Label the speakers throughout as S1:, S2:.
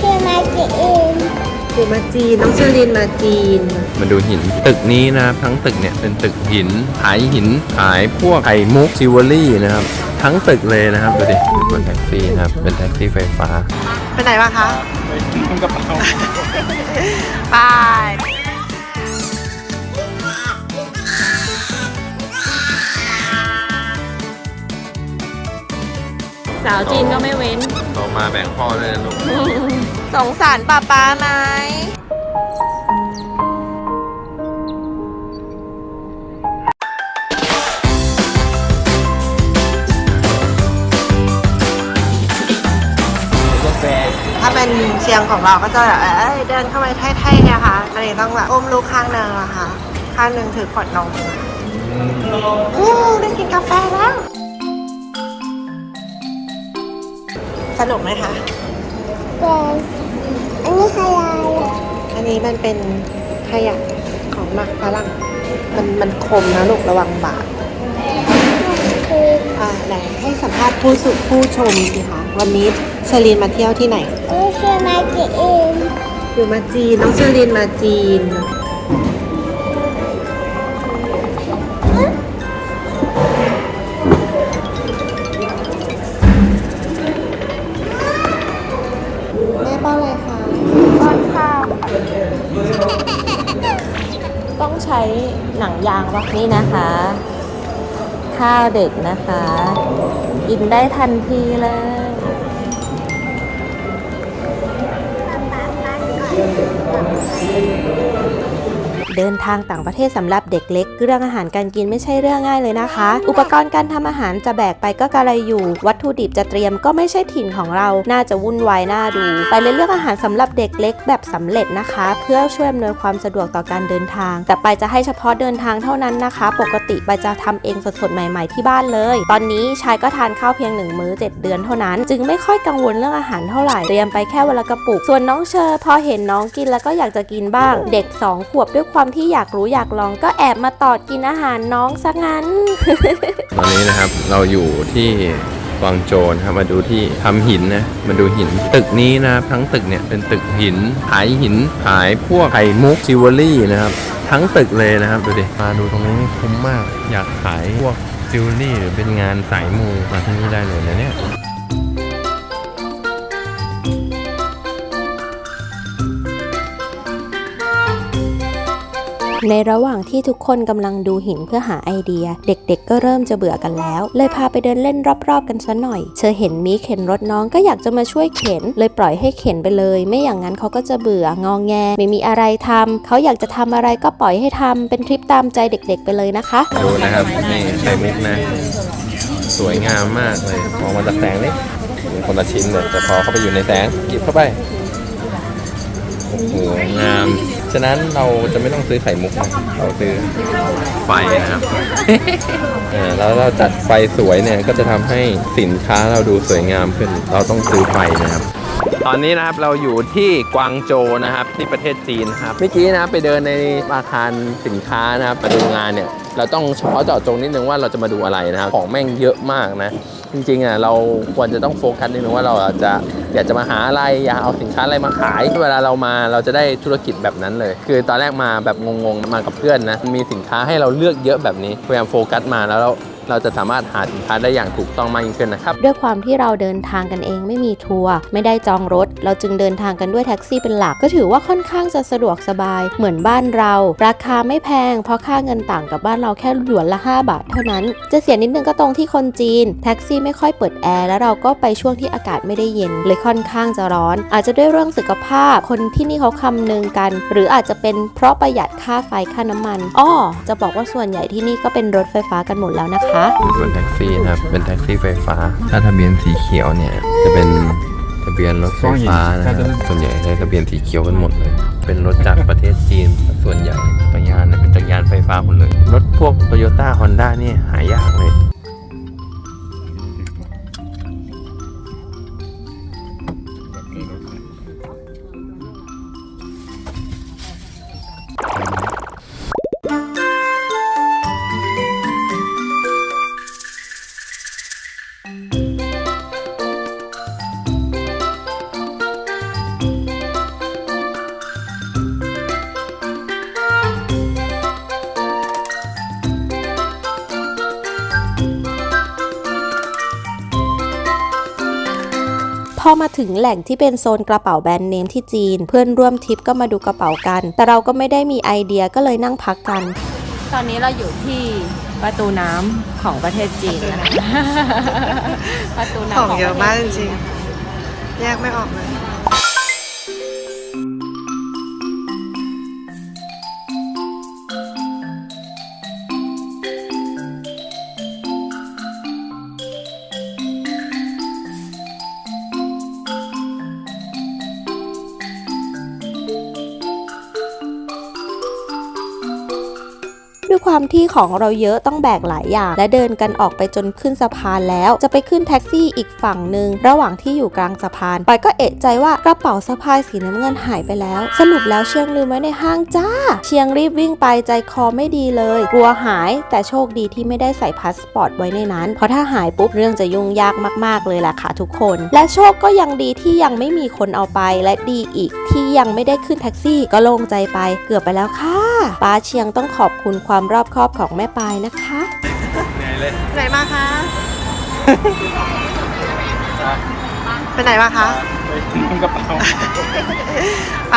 S1: ชื่อมาจีเอง
S2: คือมาจีนน้องเชอรินมาจีน
S3: มาดูหินตึกนี้นะครับทั้งตึกเนี่ยเป็นตึกหินขายหินขายพวกไข่มุกจิวเวลรี่นะครับ ทั้งตึกเลยนะครับดูดิเป็นบนแท็กซี่นะครับเป็นแท็กซี่ไฟฟ้า
S2: ไปไหนมาคะ
S3: ไปทิ้งกระเป๋า
S2: ไป สาวจีนก็ไม่เว้น
S3: โตมาแบ่งพ่อเลยนะลูก
S2: สงสารป้าป้าไหมถ้าเป็นเชียงของเราก็จะแบบเอ้ยเดินเข้าไปไท่ๆนะคะก็เลยต้องแบบอุ้มลูกข้างหนึ่งอะค่ะ ข้างหนึ่งถือขวดนมอือได้กินกาแฟแล้ว สนุกไหมคะ
S1: แต่อันนี้ใครอะไรอะ
S2: อันนี้มันเป็นขยะของหมักฝรั่งมันมันคมนะลูกระวังบาด
S1: คือ
S2: อ่าไหนให้สัมภาษณ์ผู้สุผู้ชมสิคะวันนี้เชอรีนมาเที่ยวที่ไหน
S1: อันนี้ชื่อมาจีเอง
S2: คือมาจีนน้องเชอรีนมาจีน
S4: ใช้หนังยางวะนี่นะคะ ข้าวเด็กนะคะ กินได้ทันทีเลย เดินทางต่างประเทศสำหรับเด็กเล็ก เรื่องอาหารการกินไม่ใช่เรื่องง่ายเลยนะคะ อุปกรณ์การทำอาหารจะแบกไปก็กระไรอยู่ วัตถุดิบจะเตรียมก็ไม่ใช่ถิ่นของเรา น่าจะวุ่นวายน่าดู ไปเลยเลือกอาหารสำหรับเด็กเล็กแบบสำเร็จนะคะ เพื่อช่วยอำนวยความสะดวกต่อการเดินทาง แต่ไปจะให้เฉพาะเดินทางเท่านั้นนะคะ ปกติไปจะทำเองสดๆใหม่ ๆที่บ้านเลย ตอนนี้ชายก็ทานข้าวเพียงหนึ่งมื้อ 7 เดือนเท่านั้น จึงไม่ค่อยกังวลเรื่องอาหารเท่าไหร่เตรียมไปแค่วันละกระปุก ส่วนน้องเชอร์พอเห็นน้องกินแล้วก็อยากจะกินบ้าง เด็ก 2 ขวบด้วยความที่อยากรู้อยากลองก็แอบมาตอดกินอาหารน้องซะงั้น
S3: ตอนนี้นะครับเราอยู่ที่กวางโจนครับมาดูที่ทำหินนะมาดูหินตึกนี้นะครับทั้งตึกเนี่ยเป็นตึกหินขายหินขายพวกไข่มุกจิวเวลรี่นะครับทั้งตึกเลยนะครับดูดิมาดูตรงนี้นี่คุ้มมาก อยากขายพวกจิวเวลรี่หรือเป็นงานสายมูมาที่นี่ได้เลยนะเนี่ย
S4: ในระหว่างที่ทุกคนกำลังดูหินเพื่อหาไอเดีย เด็กๆ ก็เริ่มจะเบื่อกันแล้ว เลยพาไปเดินเล่นรอบๆ กันซะหน่อยเชอเห็นมีเข็นรถน้องก็อยากจะมาช่วยเข็น เลยปล่อยให้เข็นไปเลย ไม่อย่างนั้นเขาก็จะเบื่ององแง ไม่มีอะไรทำเขาอยากจะทำอะไรก็ปล่อยให้ทำเป็นทริปตามใจเด็ก ๆ ไปเลยนะคะ
S3: ดูนะครับนี่ไข่มุกนะ สวยงามมากเลยมองมาจากแสงนี่เป็นคนละชิ้นเลยแต่พอเข้าไปอยู่ในแสงหยิบเข้าไปโอ้โหงาม ฉะนั้นเราจะไม่ต้องซื้อไข่มุกนะเราซื้อไฟนะครับ เออแล้วเราจัดไฟสวยเนี่ยก็จะทำให้สินค้าเราดูสวยงามขึ้น เราต้องซื้อไฟนะครับ ตอนนี้นะครับเราอยู่ที่กวางโจวนะครับที่ประเทศจีนนะครับเมื่อกี้นะครับไปเดินในอาคารสินค้านะครับมาดูงานเนี่ย เราต้องเฉพาะเจาะจงนิดนึงว่าเราจะมาดูอะไรนะครับของแม่งเยอะมากนะ จริงๆอะเราควรจะต้องโฟกัสนิดนึงว่าเราอาจจะอยากจะมาหาอะไรอยากเอาสินค้าอะไรมาขาย เวลาเรามาเราจะได้ธุรกิจแบบนั้นเลย คือตอนแรกมาแบบงงๆมากับเพื่อนนะมีสินค้าให้เราเลือกเยอะแบบนี้พยายามโฟกัสมาแล้ว เราจะสามารถหาสินค้าได้อย่างถูกต้องมากยิ่งขึ้นนะครับ
S4: ด้วยความที่เราเดินทางกันเองไม่มีทัวร์ไม่ได้จองรถ เราจึงเดินทางกันด้วยแท็กซี่เป็นหลัก ก็ถือว่าค่อนข้างจะสะดวกสบายเหมือนบ้านเรา ราคาไม่แพง เพราะค่าเงินต่างกับบ้านเราแค่หยวนละ 5 บาทเท่านั้น จะเสียนิดนึงก็ตรงที่คนจีน แท็กซี่ไม่ค่อยเปิดแอร์แล้วเราก็ไปช่วงที่อากาศไม่ได้เย็นเลยค่อนข้างจะร้อน อาจจะด้วยเรื่องสุขภาพ คนที่นี่เขาคำนึงกัน หรืออาจจะเป็นเพราะประหยัดค่าไฟค่าน้ำมันอ้อจะบอกว่าส่วนใหญ่ที่นี่ก็เป็นรถไฟฟ้ากันหมดแล้วนะคะ
S3: บนแท็กซี่นะครับ เป็นแท็กซี่ไฟฟ้า ถ้าทะเบียนสีเขียวเนี่ย จะเป็นทะเบียนรถไฟฟ้านะครับส่วนใหญ่ใช้ทะเบียนสีเขียวกันหมดเลย เป็นรถจากประเทศจีน ส่วนใหญ่จักรยานนะเป็นจักรยานไฟฟ้าหมดเลย รถพวกโตโยต้าฮอนด้านี่หายากเลย
S4: อมาถึงแหล่งที่เป็นโซนกระเป๋าแบรนด์เนมที่จีน เพื่อนร่วมทริปก็มาดูกระเป๋ากัน แต่เราก็ไม่ได้มีไอเดียก็เลยนั่งพักกัน
S5: ตอนนี้เราอยู่ที่ประตูน้ำของประเทศจีนนะคะ ประตูน้ำ
S2: ของเยอะมาก
S5: ป
S2: จ
S5: ระทศ
S2: ริงๆแยกไม่ออกเลย
S4: ความที่ของเราเยอะต้องแบกหลายอย่าง และเดินกันออกไปจนขึ้นสะพานแล้ว จะไปขึ้นแท็กซี่อีกฝั่งหนึ่งระหว่างที่อยู่กลางสะพานปอยก็เอะใจว่ากระเป๋าสะพายสีน้ำเงินหายไปแล้ว สรุปแล้วเชียงลืมไว้ในห้างจ้า เชียงรีบวิ่งไปใจคอไม่ดีเลย กลัวหาย แต่โชคดีที่ไม่ได้ใส่พาสปอร์ตไว้ในนั้น เพราะถ้าหายปุ๊บเรื่องจะยุ่งยากมาก ๆเลยแหละค่ะทุกคน และโชคก็ยังดีที่ยังไม่มีคนเอาไปและดีอีก ที่ยังไม่ได้ขึ้นแท็กซี่ก็โล่งใจไปเกือบไปแล้วค่ะป้าเชียงต้องขอบคุณความรอบคอบของแม่ปายนะคะ
S3: เหนื่อยเลย
S2: ไหนมาคะ ไปไหนมาคะ
S3: ไปทิ้งกระเป๋า
S2: ไป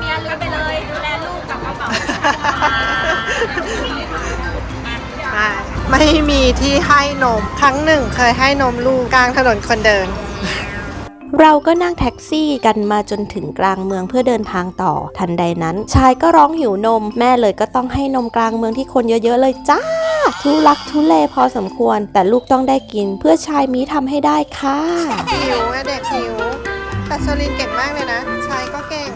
S5: เมียลืมไปเลยดูแลลูกกับกระเป๋า
S2: ไปไม่มีที่ให้นม ครั้งหนึ่งเคยให้นมลูกกลางถนนคนเดิน
S4: เราก็นั่งแท็กซี่กันมาจนถึงกลางเมืองเพื่อเดินทางต่อ ทันใดนั้น ชายก็ร้องหิวนม แม่เลยก็ต้องให้นมกลางเมืองที่คนเยอะๆเลยจ้า ทุลักทุเลพอสมควร แต่ลูกต้องได้กินเพื่อชายมีทำให้ได้ค่ะ
S2: หิวอะเด็กหิวแต่โซลินเก่งมากเลยนะ ชายก็เก่ง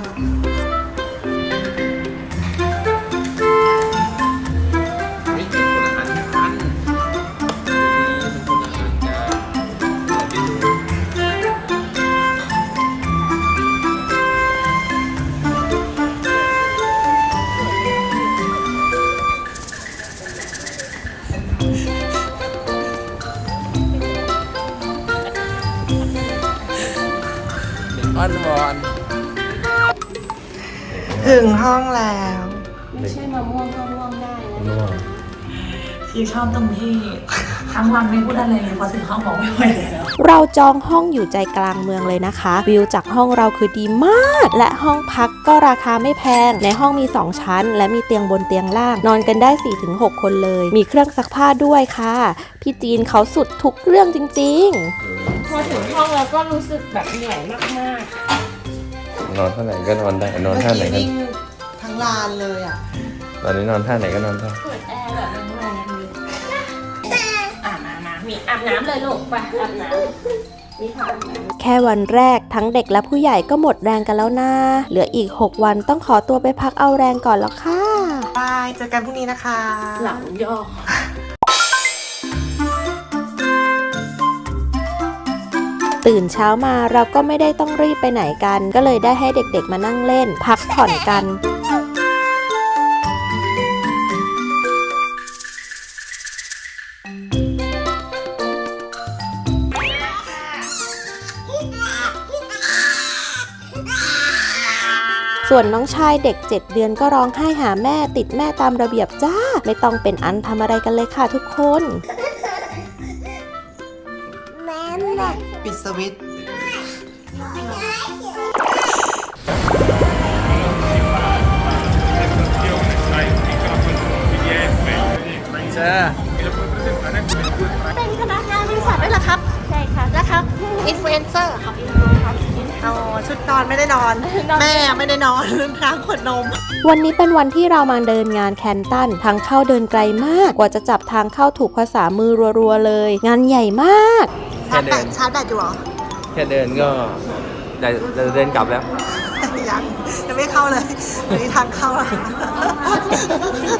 S3: อ้อนวอน
S2: ถึงห้องแล้ว
S5: ไม่ใช่มะม่วงก็ม่วงได้นะ
S3: ง่วง
S6: ที่ชอบตรงที่ทั้งวันไม่พูดอะไรเลยพอถึงห้องบอกไม่ไหวแล้ว
S4: เราจองห้องอยู่ใจกลางเมืองเลยนะคะ วิวจากห้องเราคือดีมาก และห้องพักก็ราคาไม่แพง ในห้องมี 2 ชั้น และมีเตียงบนเตียงล่าง นอนกันได้ 4-6 คนเลย มีเครื่องซักผ้าด้วยค่ะ พี่จีนเขาสุดทุกเรื่องจริงๆ
S5: พ อถึงห้องเราก็รู้สึกแบบเหนื่อยมาก
S3: นอนท่าไหนก็นอนได้นอนท่าไหนก็
S2: วิ่งทั้งลานเลยอะ
S3: ตอนนี้นอนท่าไหนก็นอนได้
S5: ๆเปิดแอร์แบบแรงๆเลยอ่ามามามีอาบน้ำเลยลูกไปอาบน้ำมีทางน้ำ
S4: แค่วันแรกทั้งเด็กและผู้ใหญ่ก็หมดแรงกันแล้วนะเหลืออีก 6 วันต้องขอตัวไปพักเอาแรงก่อนแล้วค่ะ
S2: บาย เจอกันพรุ่งนี้นะคะ
S5: หลังย่อ
S4: ตื่นเช้ามาเราก็ไม่ได้ต้องรีบไปไหนกัน ก็เลยได้ให้เด็กๆมานั่งเล่น พักผ่อนกันส่วนน้องชายเด็ก 7 เดือนก็ร้องไห้หาแม่ติดแม่ตามระเบียบจ้า ไม่ต้องเป็นอันทำอะไรกันเลยค่ะทุกคน
S2: ดสวิตช์
S3: เจ้า
S2: เป็นพนักงานบริษัทด้วยเหรอครับ ใช่ค่ะนะครับอินฟลูเอนเซอร์ครับเอาชุดนอนไม่ได้นอน แม่ไม่ได้นอนค้างขวดนม
S4: วันนี้เป็นวันที่เรามาเดินงานแคนตันทางเข้าเดินไกลมากกว่าจะจับทางเข้าถูกภาษามือรัวๆเลย งานใหญ่มาก
S2: ชาร์จแบตชาร์จแบตอยู่เหรอ
S3: แค่เดินก็จะจะเดินกลับแล้ว
S2: ยังยังไม่เข้าเลยมีทางเข้าแล้ว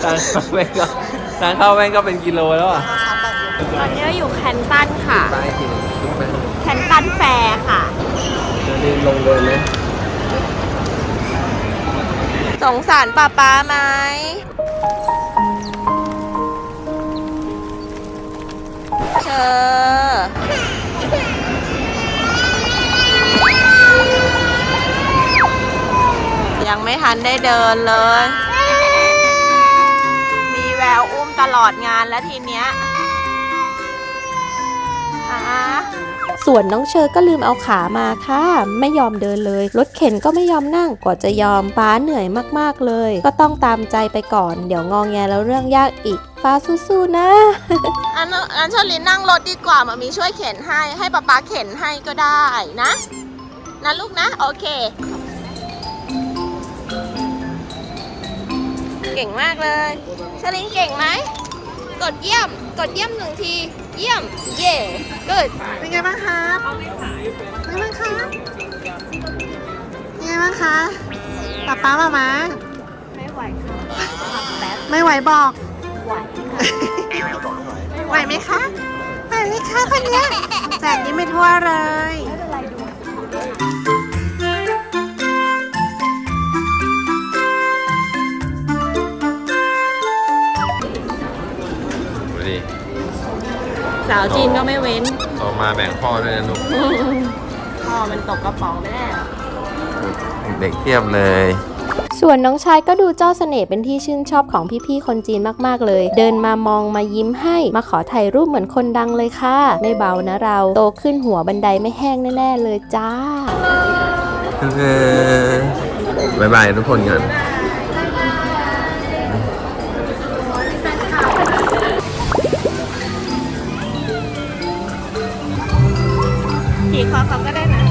S3: ทางเข้าแม่งก็ทางเข้าแม่งก็เป็นกิโลแล้วอะ
S2: ชาร์จแบตอยู่
S5: ตอนนี้เราอยู่แคนตันค่ะ
S3: ไปทีนึงขึ้นไป
S5: แคนตันแฟร์ค่ะ
S3: เดินลงเดินเลย
S5: สงสารป้าป้าไหมเธอ ไม่ทันได้เดินเลย มีแววอุ้มตลอดงานแล้วทีเนี้ยอะ
S4: ส่วนน้องเชอร์ก็ลืมเอาขามาค่ะ ไม่ยอมเดินเลย รถเข็นก็ไม่ยอมนั่งกว่าจะยอมป้าเหนื่อยมากๆเลย ก็ต้องตามใจไปก่อน เดี๋ยวงองแงแล้วเรื่องยากอีกป้าสู้ๆนะ
S2: อันนั้นอันเชอลินนั่งรถดีกว่ามามีช่วยเข็นให้ให้ป๊าป๊าเข็นให้ก็ได้นะ นะลูกนะ โอเค เก่งมากเลยเชอลินเก่งไหม กดเยี่ยม กดเยี่ยมหนึ่งที เยี่ยม เย่กดเป็นไงบ้างครับเป็นไงบ้างคะเป็นไงบ้างคะป๊าป๊ามามาไม่ไหวค่ะไม่ไหวบอกไหวไหมคะไหวไหมคะคนเนี้ยแจกนี้ไม่ทั่วเลย
S3: ดู
S5: สาวจีนก็ไม่เว้น
S3: โตมาแบ่งพ่อด้วยนะลูก
S5: พ่อมันตกกระป๋องไปแล้ว
S3: เด็กเทียบเลย
S4: ส่วนน้องชายก็ดูเจ้าเสน่ห์เป็นที่ชื่นชอบของพี่ๆคนจีนมากๆเลย เดินมามองมายิ้มให้มาขอถ่ายรูปเหมือนคนดังเลยค่ะ ไม่เบานะเราโตขึ้นหัวบันไดไม่แห้งแน่ๆเลยจ้า
S3: บายบายทุกคนกัน
S2: ขี่คอเขาก็ได้นะ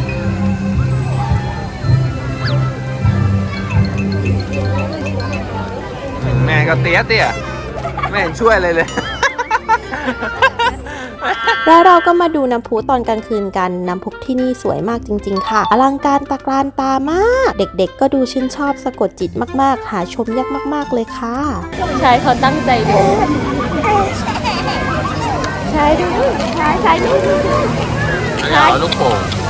S3: แม่ก็เตี้ยเตี้ยไม่เห็นช่วยเลยเลย
S4: แล้วเราก็มาดูน้ำพุตอนกลางคืนกัน น้ำพุที่นี่สวยมากจริง ๆ ค่ะ อลังการตะกรานตามาก เด็กๆ ก็ดูชื่นชอบสะกดจิตมาก ๆ หาชมยากมาก ๆ เลยค่ะ
S5: ชายเขาตั้งใจดู ชายดูชายชายดู
S3: เอาลูกโป่ง